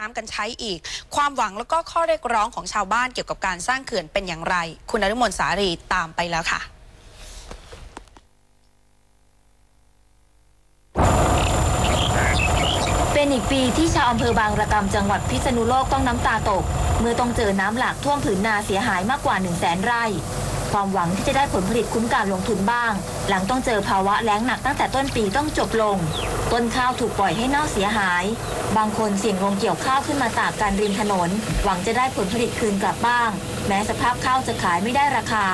น้ำกันใช้อีก ความหวังแล้วก็ข้อเรียกร้องของชาวบ้านเกี่ยวกับการสร้างเขื่อนเป็นอย่างไร คุณนฤมลสารีตามไปแล้วค่ะ เป็นอีกปีที่ชาวอำเภอบางระกำจังหวัดพิษณุโลกต้องน้ำตาตก เมื่อต้องเจอน้ำหลากท่วมผืนนาเสียหายมากกว่า1 0 0 0 0แสนไร่ ความหวังที่จะได้ผลผลิตคุ้มการลงทุนบ้าง หลังต้องเจอภาวะแล้งหนักตั้งแต่ต้นปีต้องจบลง ต้นข้าวถูกปล่อยให้เน่าเสียหาย บางคนเสี่ยงลงเกี่ยวข้าวขึ้นมาตากกันริมถนน หวังจะได้ผลผลิตคืนกลับบ้าง แม้สภาพข้าวจะขายไม่ได้ราคา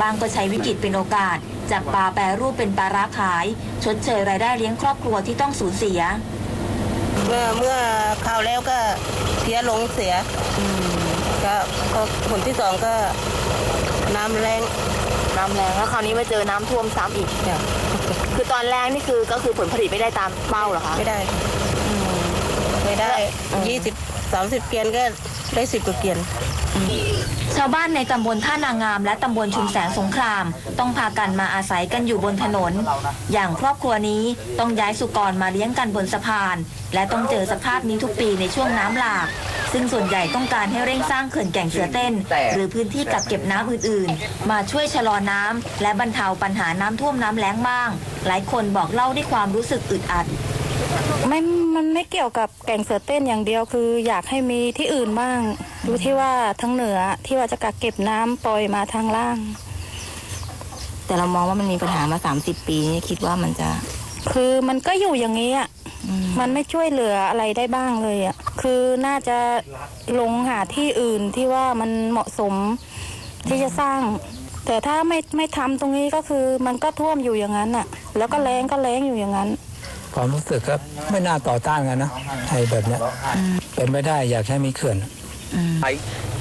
บางก็ใช้วิกฤตเป็นโอกาส จากปลาแปรรูปเป็นปลาร้าขาย ชดเชยรายได้เลี้ยงครอบครัวที่ต้องสูญเสีย เมื่อเมื่อคราวแล้วก็เพี้ยลงเสียก็ก็ผลที่สองก็ น้ำแรงน้ำแรงแล้วคราวนี้มาเจอน้ำท่วมซ้ำอีกจ้ะคือตอนแรงนี่คือก็คือผลผลิตไม่ได้ตามเป้าเหรอคะ ไม่ได้ไม่ได้อืมยี่สิบสามสิบเกียนก็ได้สิบกว่าเกียนชาวบ้านในตำบลท่านางาม และตำบลชุมแสงสงคราม ต้องพากันมาอาศัยกันอยู่บนถนน อย่างครอบครัวนี้ต้องย้ายสุกรมาเลี้ยงกันบนสะพาน และต้องเจอสภาพนี้ทุกปีในช่วงน้ำหลาก ซึ่งส่วนใหญ่ต้องการให้เร่งสร้างเขื่อนแก่งเสือเต้น หรือพื้นที่กักเก็บน้ำอื่นๆ มาช่วยชะลอน้ำและบรรเทาปัญหาน้ำท่วมน้ำแล้งบ้าง หลายคนบอกเล่าด้วยความรู้สึกอึดอัดไม่มันไม่เกี่ยวกับแก่งเสือเต้นอย่างเดียวคือ อยากให้มีที่อื่นบ้าง ดูที่ว่าทั้งเหนือที่ว่าจะกักเก็บน้ำปล่อยมาทางล่าง แต่เรามองว่ามันมีปัญหามา 30 ปีนี่คิดว่ามันจะ คือมันก็อยู่อย่างนี้อะ มันไม่ช่วยเหลืออะไรได้บ้างเลยอะคือน่าจะลงหาที่อื่นที่ว่ามันเหมาะสมที่จะสร้าง แต่ถ้าไม่ไม่ทำตรงนี้ก็คือมันก็ท่วมอยู่อย่างนั้นอะ แล้วก็แรงก็แรงอยู่อย่างนั้นความรู้สึกก็ไม่น่าต่อต้านกันนะไอ้แบบเนี้ยเป็นไม่ได้อยากให้มีเขื่อน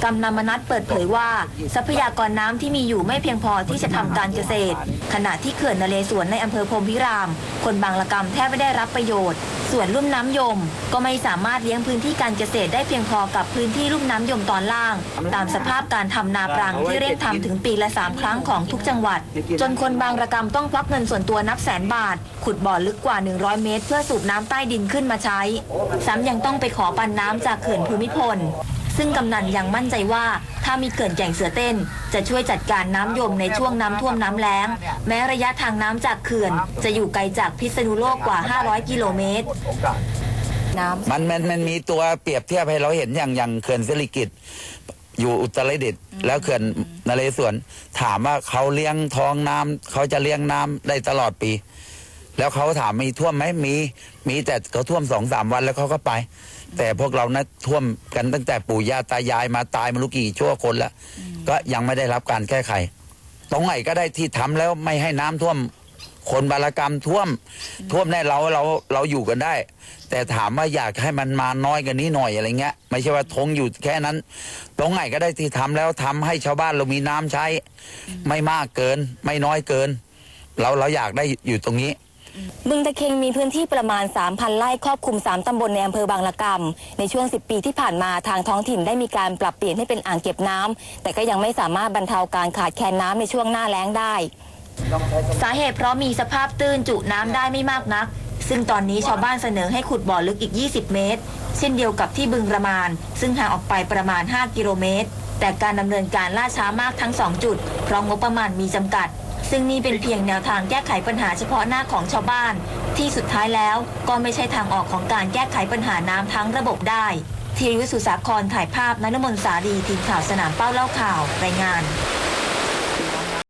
กำนำมนัดเปิดเผยว่า ทรัพยากรน้ำที่มีอยู่ไม่เพียงพอที่จะทำการเกษตร ขณะที่เขื่อนนเรศวรในอำเภอพรหมพิราม คนบางละกำแทบไม่ได้รับประโยชน์ ส่วนลุ่มน้ำยม ก็ไม่สามารถเลี้ยงพื้นที่การเกษตรได้เพียงพอกับพื้นที่ลุ่มน้ำยมตอนล่าง ตามสภาพการทำนาปรังที่เร่งทำถึงปีละสามครั้งของทุกจังหวัด จนคนบางระกมต้องควักเงินส่วนตัวนับแสนบาท ขุดบ่อลึกกว่า 100 เมตร เพื่อสูบน้ำใต้ดินขึ้นมาใช้ ซ้ำยังต้องไปขอปันน้ำจากเขื่อนภูมิพล ซึ่งกำนันยังมั่นใจว่า ถ้ามีเขื่อนแก่งเสือเต้น จะช่วยจัดการน้ำยมในช่วงน้ำท่วมน้ำแล้ง แม้ระยะทางน้ำจากเขื่อน จะอยู่ไกลจากพิษณุโลกกว่า 500 กิโลเมตรน้ำมันมันมันมีตัวเปรียบเทียบให้เราเห็นอย่างอย่างเขื่อนสิริกิตอยู่อุตรดิตถ์แล้วเขื่อนนเรศวรถามว่าเขาเลี้ยงท้องน้ำเขาจะเลี้ยงน้ำได้ตลอดปี แล้วเขาถามมีท่วมไหมมี มีแต่เขาท่วมสองสามวันแล้วเขาก็ไป แต่พวกเรานะท่วมกันตั้งแต่ปู่ย่าตายายมาตายไมารู้กี่ชั่วคนแล้วก็ยังไม่ได้รับการแก้ไข ตรงไหนก็ได้ที่ทำแล้วไม่ให้น้ำท่วม คนบารกรรมท่วม ท่วมแน่เราเราเราอยู่กันได้ แต่ถามว่าอยากให้มันมาน้อยกันนี้หน่อยอะไรเงี้ย ไม่ใช่ว่าทงอยู่แค่นั้น ตรงไหนก็ได้ที่ทำแล้วทำให้ชาวบ้านเรามีน้ำใช้ ไม่มากเกิน ไม่น้อยเกิน เราเราอยากได้อยู่ตรงนี้ บึงตะเคงมีพื้นที่ประมาณ 3,000 ไร่ครอบคลุม 3 ตำบลในอำเภอบางละกำในช่วง 10 ปีที่ผ่านมาทางท้องถิ่นได้มีการปรับเปลี่ยนให้เป็นอ่างเก็บน้ำแต่ก็ยังไม่สามารถบรรเทาการขาดแคลนน้ำในช่วงหน้าแล้งได้ สาเหตุเพราะมีสภาพตื้นจุน้ำได้ไม่มากนัก ซึ่งตอนนี้ชาวบ้านเสนอให้ขุดบ่อลึกอีก 20 เมตร เช่นเดียวกับที่บึงระมานซึ่งห่างออกไปประมาณ 5 กิโลเมตร แต่การดำเนินการล่าช้ามากทั้ง 2 จุด เพราะงบประมาณมีจำกัด ซึ่งนี่เป็นเพียงแนวทางแก้ไขปัญหาเฉพาะหน้าของชาวบ้าน ที่สุดท้ายแล้วก็ไม่ใช่ทางออกของการแก้ไขปัญหาน้ำทั้งระบบได้ทีวิสุสาครถ่ายภาพนนมนสาดีทีมข่าวสนามเป้าเล่าข่าวรายงาน